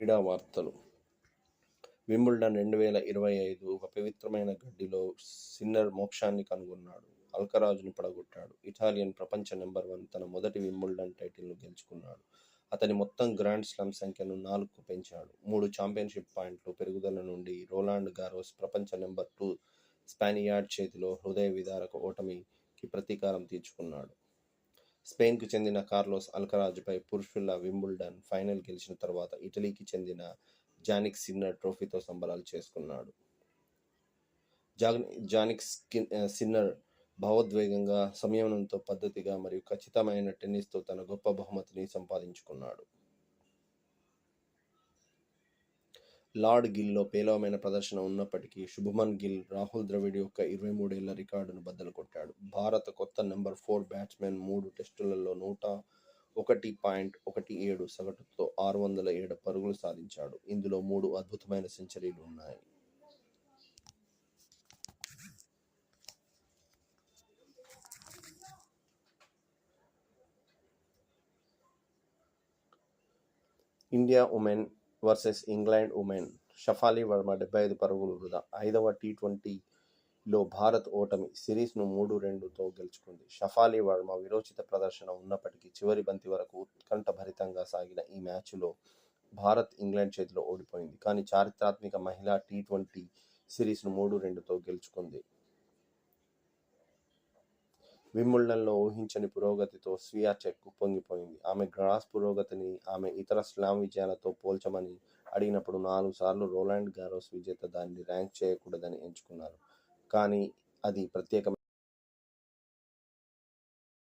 క్రీడా వార్తలు వింబుల్డన్ రెండు వేల ఇరవై ఐదు ఒక పవిత్రమైన గడ్డిలో సిన్నర్ మోక్షాన్ని కనుగొన్నాడు. అల్కరాజును పడగొట్టాడు. ఇటాలియన్ ప్రపంచ నెంబర్ వన్ తన మొదటి వింబుల్డన్ టైటిల్ను గెలుచుకున్నాడు. అతని మొత్తం గ్రాండ్ స్లమ్ సంఖ్యను నాలుగుకు పెంచాడు. మూడు ఛాంపియన్షిప్ పాయింట్లు పెరుగుదల నుండి రోలాండ్ గారోస్ ప్రపంచ నెంబర్ టూ స్పానియార్డ్ చేతిలో హృదయ విదారక ఓటమికి ప్రతీకారం తీర్చుకున్నాడు. స్పెయిన్కు చెందిన కార్లోస్ అల్కరాజ్పై పురుషుల వింబుల్డన్ ఫైనల్ గెలిచిన తర్వాత ఇటలీకి చెందిన జానిక్ సిన్నర్ ట్రోఫీతో సంబరాలు చేసుకున్నాడు. జాగ్ జానిక్ స్కిన్ సిన్నర్ భావోద్వేగంగా సంయమనంతో పద్ధతిగా మరియు ఖచ్చితమైన టెన్నిస్తో తన గొప్ప బహుమతిని సంపాదించుకున్నాడు. లార్డ్ గిల్లో పేలవమైన ప్రదర్శన ఉన్నప్పటికీ శుభమన్ గిల్ రాహుల్ ద్రవిడ్ యొక్క ఇరవై మూడేళ్ళ రికార్డును బద్దలు కొట్టాడు. భారత కొత్త నెంబర్ ఫోర్ బ్యాట్స్మెన్ మూడు టెస్టులలో నూట ఒకటి పాయింట్ ఒకటి ఏడు సగటుతో ఆరు వందల ఏడు పరుగులు సాధించాడు. ఇందులో మూడు అద్భుతమైన సెంచరీలు ఉన్నాయి. India women versus England women Shafali Verma డెబ్బై ఐదు పరుగులు వృధా. ఐదవ టీ ట్వంటీలో భారత్ ఓటమి సిరీస్ను మూడు రెండుతో గెలుచుకుంది. షఫాలి వర్మ విరోచిత ప్రదర్శన ఉన్నప్పటికీ చివరి బంతి వరకు ఉత్కంఠభరితంగా సాగిన ఈ మ్యాచ్లో భారత్ ఇంగ్లాండ్ చేతిలో ఓడిపోయింది. కానీ చారిత్రాత్మక మహిళా టీ ట్వంటీ సిరీస్ను మూడు రెండుతో గెలుచుకుంది. విమ్ముల్డన్లో ఊహించని పురోగతితో స్వియా చెక్ పొంగిపోయింది. ఆమె గ్రాస్ పురోగతిని ఆమె ఇతర స్లామ్ విజయాలతో పోల్చమని అడిగినప్పుడు నాలుగు సార్లు రోలాండ్ గారోస్ విజేత దాన్ని ర్యాంక్ చేయకూడదని ఎంచుకున్నారు. కానీ అది ప్రత్యేకమైన